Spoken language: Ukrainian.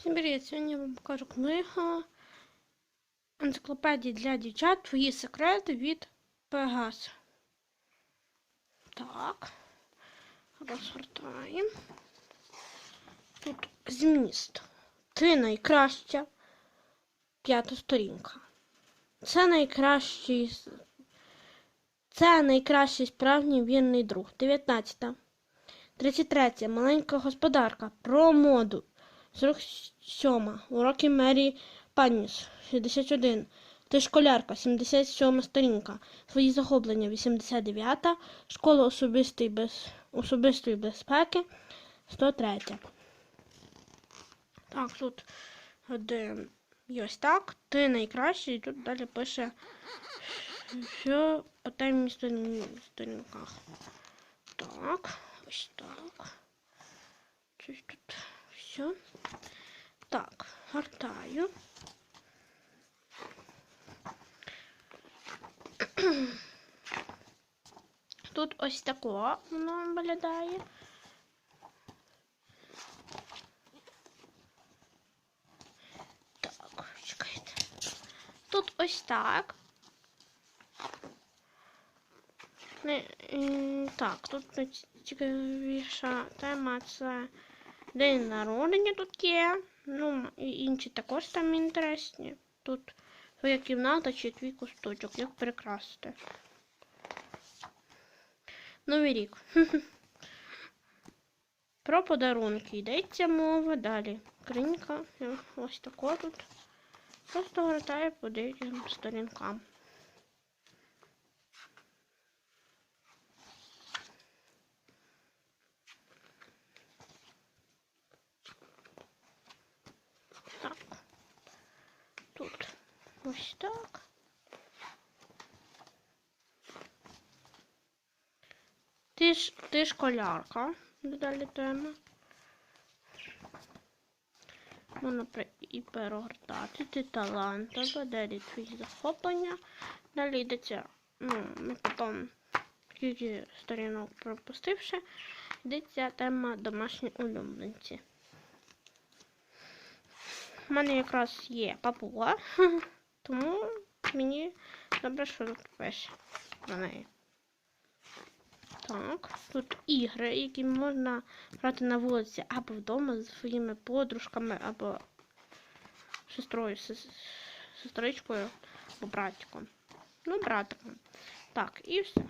Всім привіт! Сьогодні я вам покажу книгу Енциклопедії для дівчат Твої секрети від Пегас. Так. Розгортаємо. Тут зміст. Ти найкраща. П'ята сторінка. Це найкращий. Це найкращий справжній вірний друг. 19. 33. Маленька господарка. Про моду. 47. Уроки Мері Паніс. 61. Ти школярка. 77 сторінка. Свої захоплення. 89. Школа особистої, без... особистої безпеки. 103. Так, тут один. Ось так. Ти найкращий. І тут далі пише, що по темі сторінках. Так, ось так. Щось тут все. Так, гортаю. Тут ось тако воно виглядає. Так, чекайте. Тут ось так. Так, тут найцікавіша тема це день народження тут є. Ну, і інші також там інтересні. Тут твоя кімната чи твій кусточок, як прикрасити. Новий рік. Про подарунки йдеться мова далі. Кринька, ось тако тут. Просто гортаю по деяким сторінкам. Так. Тут ось так. Ти ж ти школярка. Далі тема. Можна при- і перегортати. Ти талантова, далі твої захоплення. Далі йдеться, ну, ми потім кілька сторінок пропустивши, йдеться тема домашні улюбленці. У мене якраз є папуга, тому мені добре, що тут весь на неї. Так, тут ігри, які можна грати на вулиці або вдома зі своїми подружками, або сестрою, сестричкою, або братиком. Ну, братиком. Так, і все.